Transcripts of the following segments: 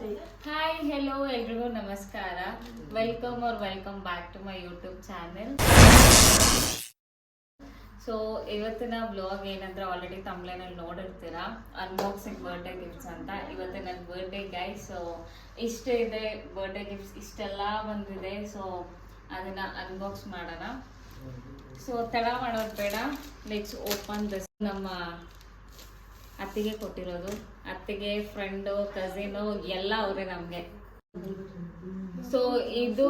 Hi hello ಎಲ್ರಿಗೂ ನಮಸ್ಕಾರ. Welcome or welcome back to my YouTube channel so ಇವತ್ತಿನ blog ಏನಂದ್ರೆ ಆಲ್ರೆಡಿ ತಮ್ಲೈನಲ್ಲಿ ನೋಡಿರ್ತೀರಾ? ಅನ್ಬಾಕ್ಸಿಂಗ್ ಬರ್ಡೇ ಗಿಫ್ಟ್ಸ್ ಅಂತ. ಇವತ್ತು ನನ್ನ ಬರ್ಡೇ ಗೈ ಸೊ ಇಷ್ಟ ಇದೆ ಬರ್ಡೇ ಗಿಫ್ಟ್ಸ್ ಇಷ್ಟೆಲ್ಲ ಬಂದಿದೆ ಸೊ ಅದನ್ನ ಅನ್ಬಾಕ್ಸ್ ಮಾಡೋಣ. ಸೊ ತಡ ಮಾಡೋದು ಬೇಡ. ಲೆಟ್ಸ್ ಓಪನ್ ದಿಸ್ ನಮ್ಮ ಅತ್ತಿಗೆ ಕೊಟ್ಟಿರೋದು. ಅತ್ತಿಗೆ ಫ್ರೆಂಡು ಕಸಿನು ಎಲ್ಲ ಅವರೇ ನಮಗೆ. ಸೊ ಇದು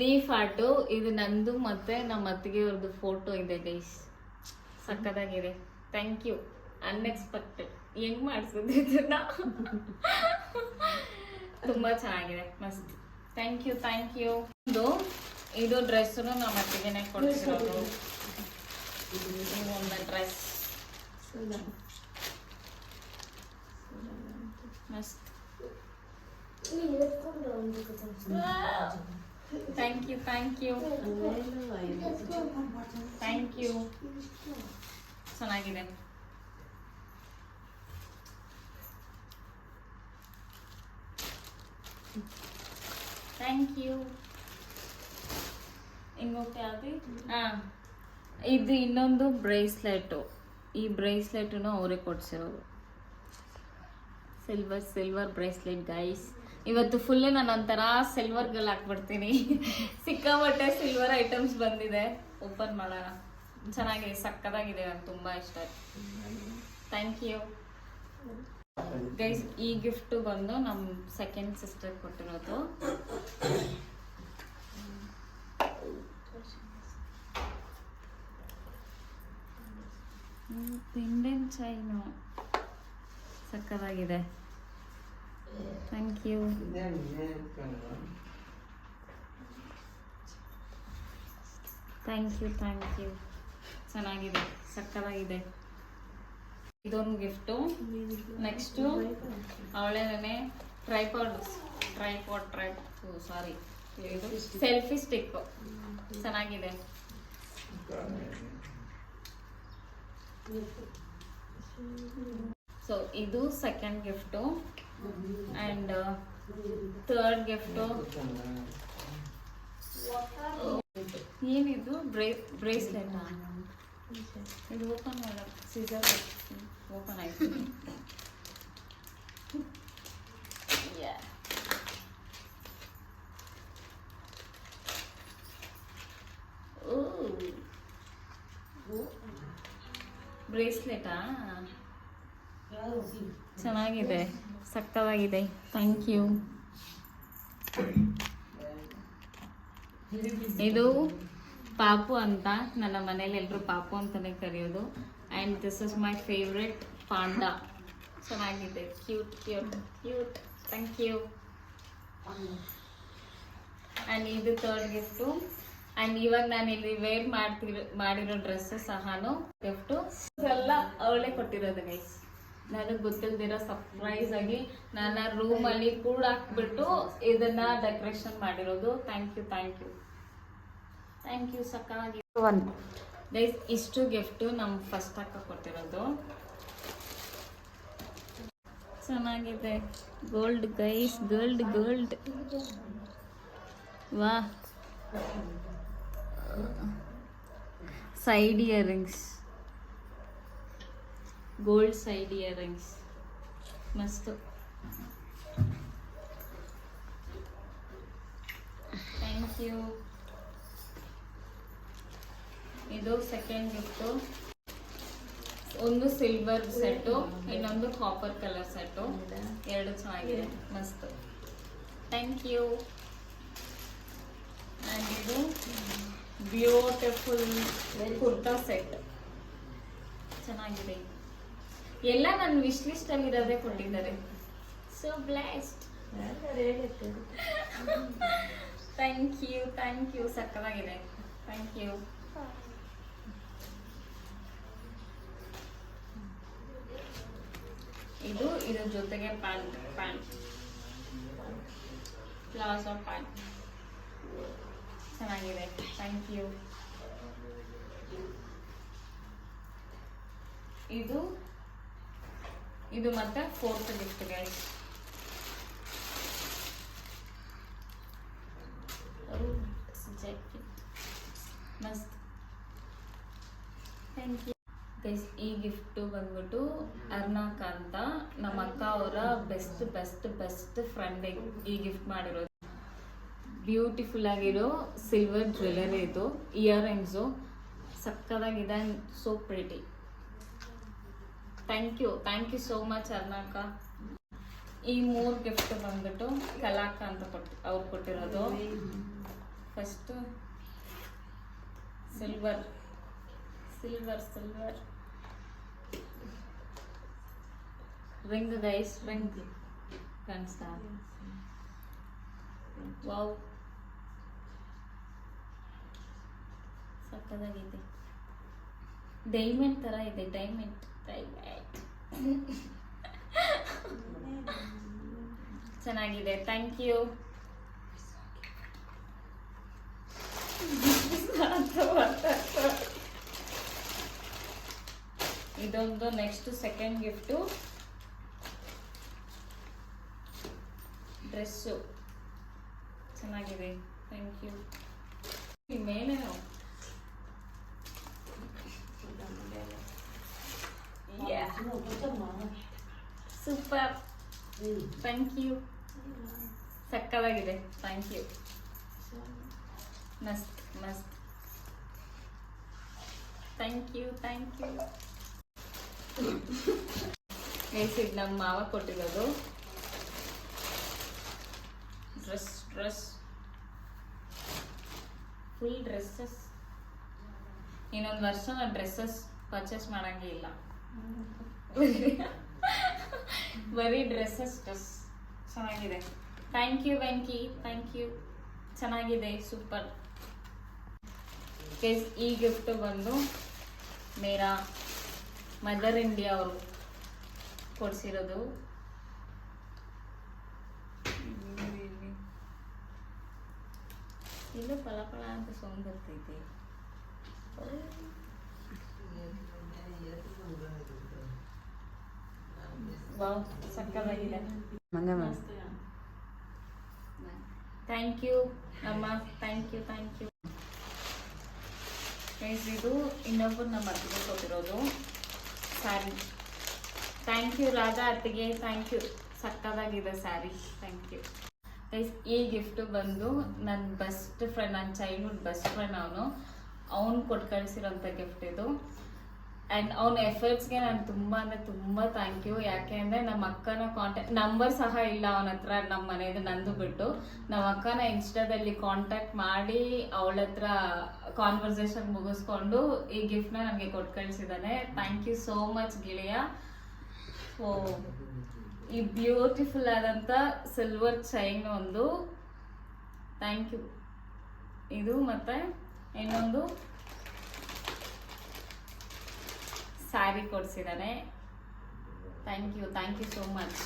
ಲೀಫ್ ಆರ್ಟು ಇದು ನಂದು ಮತ್ತೆ ನಮ್ಮ ಅತ್ತಿಗೆ ಅವ್ರದ್ದು ಫೋಟೋ ಇದೆ ಗೈಸ್ ಸಕ್ಕತ್ತಾಗಿದೆ ಥ್ಯಾಂಕ್ ಯು ಅನ್ಎಕ್ಸ್ಪೆಕ್ಟೆಡ್ ಹೆಂಗ್ ಮಾಡಿಸಿದ್ರು ಇದನ್ನ? ತುಂಬಾ ಚೆನ್ನಾಗಿದೆ. ಮಸ್ತ್. ಥ್ಯಾಂಕ್ ಯು ಥ್ಯಾಂಕ್ ಯು ಇದು ಇದು ಡ್ರೆಸ್ಸು ನಮ್ಮ ಅತ್ತಿಗೆನೇ ಕೊಡಿಸಿರೋದು. ಒಂದು dress thank you thank you thank you ಚೆನ್ನಾಗಿದೆ. ಥ್ಯಾಂಕ್ ಯು ಯಾವ್ದು ಹಾಂ. ಇದು ಇನ್ನೊಂದು ಬ್ರೇಸ್ಲೆಟು. ಈ ಬ್ರೇಸ್ಲೆಟನ್ನು ಅವರೇ ಕೊಡ್ಸಿರೋದು. ಸಿಲ್ವರ್ ಸಿಲ್ವರ್ ಬ್ರೇಸ್ಲೆಟ್ ಗೈಸ್ ಇವತ್ತು ಫುಲ್ಲೇ ನಾನು ಒಂಥರ ಸಿಲ್ವರ್ ಗಲ್ ಹಾಕ್ಬಿಡ್ತೀನಿ ಸಿಕ್ಕಾಪಟ್ಟೆ ಸಿಲ್ವರ್ ಐಟಮ್ಸ್ ಬಂದಿದೆ. ಓಪನ್ ಮಾಡೋಣ. ಚೆನ್ನಾಗಿದೆ, ಸಕ್ಕದಾಗಿದೆ, ನಂಗೆ ತುಂಬ ಇಷ್ಟ ಥ್ಯಾಂಕ್ ಯು ಗೈಸ್ ಈ ಗಿಫ್ಟು ಬಂದು ನಮ್ಮ ಸೆಕೆಂಡ್ ಸಿಸ್ಟರ್ ಕೊಟ್ಟಿರೋದು. Chain ಸಕ್ಕದಾಗಿದೆ. Thank you thank you thank you ಚೆನ್ನಾಗಿದೆ, ಸಕ್ಕದಾಗಿದೆ. ಇದೊಂದು gift next ಅವಳೇನೇ tripod tripod try sorry selfie stick ಚೆನ್ನಾಗಿದೆ. ಸೊ ಇದು second gift and third gift ಏನಿದು? ಬ್ರೇ ಬ್ರೇಸ್ಲೆಟಾ ಇದು ಓಪನ್ ಮಾಡ ಸೀಸರ್ ಓಪನ್ ಆಯಿತು. ಬ್ರೇಸ್ಲೆಟಾ ಚೆನ್ನಾಗಿದೆ. ಸಕ್ಕತ್ತಾಗಿದೆ ಥ್ಯಾಂಕ್ ಯು ಇದು ಪಾಪು ಅಂತ ನನ್ನ ಮನೇಲಿ ಎಲ್ಲರೂ ಪಾಪು ಅಂತಲೇ ಕರೆಯೋದು. And this is my favourite panda. ಚೆನ್ನಾಗಿದೆ. Cute cute cute thank you and ಇದು ತರ್ಡ್ ಗಿಫ್ಟು ಆ್ಯಂಡ್ ಇವಾಗ ನಾನು ಇಲ್ಲಿ ವೇರ್ ಮಾಡ್ತಿರೋ, ಮಾಡಿರೋ ಡ್ರೆಸ್ಸು ಸಹನು ಗಿಫ್ಟು ಎಲ್ಲ ಅವಳೇ ಕೊಟ್ಟಿರೋದು ಗೈಸ್ ನನಗೆ ಗೊತ್ತಿಲ್ದಿರೋ ಸರ್ಪ್ರೈಸ್ ಆಗಿ ನನ್ನ ರೂಮಲ್ಲಿ ಕೂಡ ಹಾಕ್ಬಿಟ್ಟು ಇದನ್ನ ಡೆಕೋರೇಷನ್ ಮಾಡಿರೋದು. Thank you thank you thank you ಸಕ್ಕಾಗಿ one guys ಇಷ್ಟು ಗಿಫ್ಟು ನಮ್ಮ ಫಸ್ಟ್ ಅಕ್ಕ ಕೊಟ್ಟಿರೋದು. ಚೆನ್ನಾಗಿದೆ. ಗೋಲ್ಡ್ ಗೈಸ್ ಗೋಲ್ಡ್ ಗೋಲ್ಡ್ ವಾ side earrings gold side earrings ಮಸ್ತು. ಥ್ಯಾಂಕ್ ಯು ಇದು ಸೆಕೆಂಡ್ ಗಿಫ್ಟು ಒಂದು ಸಿಲ್ವರ್ ಸೆಟ್ಟು ಇನ್ನೊಂದು ಕಾಪರ್ ಕಲರ್ ಸೆಟ್ಟು ಎರಡು ಚೆನ್ನಾಗಿದೆ. ಮಸ್ತು. ಥ್ಯಾಂಕ್ ಯು ಆ್ಯಂಡ್ ಇದು ಬ್ಯೂಟಿಫುಲ್ ಕುರ್ತಾ ಸೆಟ್ ಚೆನ್ನಾಗಿದೆ. ಎಲ್ಲ ನನ್ನ ವಿಶ್ ಲಿಸ್ಟ್ ಅಲ್ಲಿ ಇರೋದೇ ಕೊಟ್ಟಿದ್ದಾರೆ. So blast thank you thank you ಸಕ್ಕತ್ತಾಗಿದೆ. ಥ್ಯಾಂಕ್ ಯು ಇದು ಇದ್ರ ಜೊತೆಗೆ pan pant pant of pant ಚೆನ್ನಾಗಿದೆ. ಥ್ಯಾಂಕ್ ಯು ಇದು ಇದು ಮತ್ತೆ ಫೋರ್ತ್ ಗಿಫ್ಟ್ ಗೈಸ್ ಮಸ್ತ್ ಥ್ಯಾಂಕ್ ಯು ಗೈಸ್ ಈ ಗಿಫ್ಟು ಬಂದ್ಬಿಟ್ಟು ಅರ್ನಾಕ್ ಅಂತ ನಮ್ಮ ಅಕ್ಕ ಅವರ ಬೆಸ್ಟ್ ಬೆಸ್ಟ್ ಬೆಸ್ಟ್ ಫ್ರೆಂಡಿಗೆ ಈ ಗಿಫ್ಟ್ ಮಾಡಿರೋದು. ಬ್ಯೂಟಿಫುಲ್ ಆಗಿರೋ ಸಿಲ್ವರ್ ಜ್ಯುವೆಲರಿ ಇದು earrings ಸಕ್ಕದಾಗಿದೆ so pretty thank you thank you so much ಅರ್ನಾಕ ಈ ಮೂರು ಗಿಫ್ಟ್ ಬಂದ್ಬಿಟ್ಟು ಕಲಾಕ ಅಂತ ಕೊಟ್ಟು ಅವ್ರು ಕೊಟ್ಟಿರೋದು first silver silver silver ring guys ring ಕಾಣಿಸ್ತಾ ವಾವ್ ಸಕ್ಕದಾಗಿದೆ ಡೈಮಂಡ್ ತರ ಇದೆ ಡೈಮಂಡ್ ಡೈಮಂಡ್ ಚೆನ್ನಾಗಿದೆ ಥ್ಯಾಂಕ್ ಯು ಇದೊಂದು ನೆಕ್ಸ್ಟ್ ಸೆಕೆಂಡ್ ಗಿಫ್ಟು ಡ್ರೆಸ್ಸು ಚೆನ್ನಾಗಿದೆ ಥ್ಯಾಂಕ್ ಯು ಮೇಲೆ ಸೂಪರ್ ಥ್ಯಾಂಕ್ ಯು ಸಕ್ಕದಾಗಿದೆ. ಥ್ಯಾಂಕ್ ಯು ಮಸ್ತ್ ಮಸ್ತ್ ಥ್ಯಾಂಕ್ ಯು ಥ್ಯಾಂಕ್ ಯು ಇದು ನಮ್ಮ ಮಾವ ಕೊಟ್ಟಿರೋದು. ಡ್ರೆಸ್ ಡ್ರೆಸ್ ಫುಲ್ ಡ್ರೆಸ್ಸಸ್ ಇನ್ನೊಂದು ವರ್ಷ ನಾನು ಡ್ರೆಸ್ಸಸ್ ಪರ್ಚೇಸ್ ಮಾಡಂಗೆ ಇಲ್ಲ. ಬರೀ ಡ್ರೆಸ್ಸಸ್ ಡ್ರೆಸ್ ಚೆನ್ನಾಗಿದೆ. Thank you Venki thank you ಚೆನ್ನಾಗಿದೆ ಸೂಪರ್ ಈ ಗಿಫ್ಟ್ ಬಂದು ಮೇರಾ ಮದರ್ ಇಂಡಿಯಾ ಅವರು ಕೊಡಿಸಿರೋದು. ಇಲ್ಲ ಫಲ ಫಲ ಅಂತ ಸೌಂಡ್ ಬರ್ತೈತೆ. ಸಕ್ಕತ್ತಾಗಿದೆ ಥ್ಯಾಂಕ್ ಯು ಅಮ್ಮ thank you thank you friends ಇದು ಇನ್ನೊಬ್ಬರು ನಮ್ಮ ಅತ್ತಿಗೆ ಕೊಟ್ಟಿರೋದು ಸ್ಯಾರಿ. ಥ್ಯಾಂಕ್ ಯು ರಾಧಾ ಅತ್ತಿಗೆ. ಥ್ಯಾಂಕ್ ಯು ಸಕ್ಕದಾಗಿದೆ ಸ್ಯಾರಿ. ಥ್ಯಾಂಕ್ ಯು ಗೈಸ್ ಈ ಗಿಫ್ಟ್ ಬಂದು ನನ್ನ ಬೆಸ್ಟ್ ಫ್ರೆಂಡ್ ನನ್ನ ಚೈಲ್ಡ್ಹುಡ್ ಬೆಸ್ಟ್ ಫ್ರೆಂಡ್ ಅವನು. ಅವ್ನು ಕೊಟ್ಟು ಕಳಿಸಿರೋಂಥ ಗಿಫ್ಟ್ ಇದು. ಆ್ಯಂಡ್ ಅವ್ನ ಎಫರ್ಟ್ಸ್ಗೆ ನಾನು ತುಂಬ ಅಂದರೆ ತುಂಬ ಥ್ಯಾಂಕ್ ಯು ಯಾಕೆ ಅಂದರೆ ನಮ್ಮ ಅಕ್ಕನ ಕಾಂಟ್ಯಾಕ್ಟ್ ನಂಬರ್ ಸಹ ಇಲ್ಲ ಅವನ ಹತ್ರ ನಮ್ಮ ಮನೆಯದು ನಂದು ಬಿಟ್ಟು. ನಮ್ಮ ಅಕ್ಕನ ಇನ್ಸ್ಟಾದಲ್ಲಿ ಕಾಂಟ್ಯಾಕ್ಟ್ ಮಾಡಿ ಅವಳ ಹತ್ರ ಕಾನ್ವರ್ಸೇಷನ್ ಮುಗಿಸ್ಕೊಂಡು ಈ ಗಿಫ್ಟ್ನ ನನಗೆ ಕೊಟ್ಟು ಕಳಿಸಿದ್ದಾನೆ ಥ್ಯಾಂಕ್ ಯು ಸೋ ಮಚ್ ಗಿಳಿಯ. ಸೊ ಈ ಬ್ಯೂಟಿಫುಲ್ ಆದಂಥ ಸಿಲ್ವರ್ ಚೈನ್ ಒಂದು. ಥ್ಯಾಂಕ್ ಯು ಇದು ಮತ್ತೆ ಇನ್ನೊಂದು sari ಕೊಡಿಸಿದ್ದಾನೆ thank you thank you so much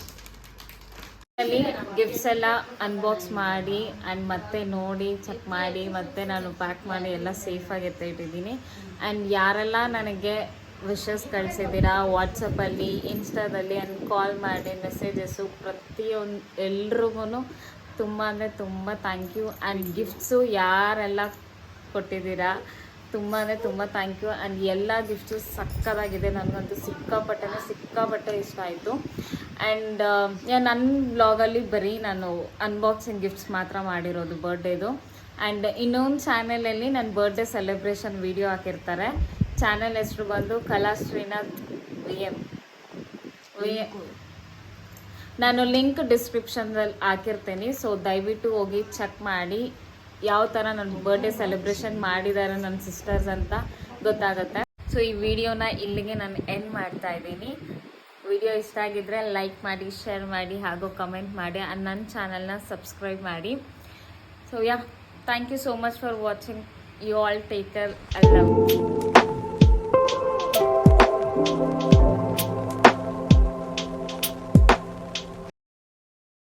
ಅಲ್ಲಿ ಗಿಫ್ಟ್ಸ್ ಎಲ್ಲ ಅನ್ಬಾಕ್ಸ್ ಮಾಡಿ ಆ್ಯಂಡ್ ಮತ್ತೆ ನೋಡಿ ಚೆಕ್ ಮಾಡಿ, ಮತ್ತೆ ನಾನು ಪ್ಯಾಕ್ ಮಾಡಿ ಎಲ್ಲ ಸೇಫಾಗಿ ಎತ್ತ ಇಟ್ಟಿದ್ದೀನಿ. ಆ್ಯಂಡ್ ಯಾರೆಲ್ಲ ನನಗೆ ವಿಶಸ್ ಕಳಿಸಿದ್ದೀರಾ ವಾಟ್ಸಪ್ಪಲ್ಲಿ ಇನ್ಸ್ಟಾದಲ್ಲಿ ಆ್ಯಂಡ್ ಕಾಲ್ ಮಾಡಿ ಮೆಸೇಜಸ್ಸು ಪ್ರತಿಯೊಂದು ಎಲ್ರಿಗೂ ತುಂಬ ಅಂದರೆ ತುಂಬ ಥ್ಯಾಂಕ್ ಯು ಆ್ಯಂಡ್ ಗಿಫ್ಟ್ಸು ಯಾರೆಲ್ಲ ಕೊಟ್ಟಿದ್ದೀರಾ ತುಂಬ ಅಂದರೆ ತುಂಬ ಥ್ಯಾಂಕ್ ಯು ಆ್ಯಂಡ್ ಎಲ್ಲ ಗಿಫ್ಟ್ಸು ಸಕ್ಕದಾಗಿದೆ. ನನಗಂತೂ ಸಿಕ್ಕಾಪಟ್ಟೆ ಸಿಕ್ಕಾಪಟ್ಟೆ ಇಷ್ಟ ಆಯಿತು. ಆ್ಯಂಡ್ ನನ್ನ ಬ್ಲಾಗಲ್ಲಿ ಬರೀ ನಾನು ಅನ್ಬಾಕ್ಸಿಂಗ್ ಗಿಫ್ಟ್ಸ್ ಮಾತ್ರ ಮಾಡಿರೋದು ಬರ್ಡೇದು ಆ್ಯಂಡ್ ಇನ್ನೊಂದು ಚಾನೆಲಲ್ಲಿ ನನ್ನ ಬರ್ಡೇ ಸೆಲೆಬ್ರೇಷನ್ ವಿಡಿಯೋ ಹಾಕಿರ್ತಾರೆ. ಚಾನೆಲ್ ಹೆಸರು ಬಂದು ಕಲಾ ಶ್ರೀನಾಥ್ ವಿ ಎಂ ನಾನು ಲಿಂಕ್ ಡಿಸ್ಕ್ರಿಪ್ಷನ್ದಲ್ಲಿ ಹಾಕಿರ್ತೀನಿ. ಸೊ ದಯವಿಟ್ಟು ಹೋಗಿ ಚೆಕ್ ಮಾಡಿ. ಯಾವ ಥರ ನನ್ನ ಬರ್ಡೇ ಸೆಲೆಬ್ರೇಷನ್ ಮಾಡಿದ್ದಾರೆ ನನ್ನ ಸಿಸ್ಟರ್ಸ್ ಅಂತ ಗೊತ್ತಾಗುತ್ತೆ. ಸೊ ಈ ವಿಡಿಯೋನ ಇಲ್ಲಿಗೆ ನಾನು ಎಂಡ್ ಮಾಡ್ತಾ ಇದ್ದೀನಿ. ವಿಡಿಯೋ ಇಷ್ಟ ಆಗಿದ್ರೆ ಲೈಕ್ ಮಾಡಿ ಶೇರ್ ಮಾಡಿ ಹಾಗೂ ಕಮೆಂಟ್ ಮಾಡಿ ನನ್ನ ಚಾನಲ್ನ ಸಬ್ಸ್ಕ್ರೈಬ್ ಮಾಡಿ. So yeah thank you so much for watching you all take care I love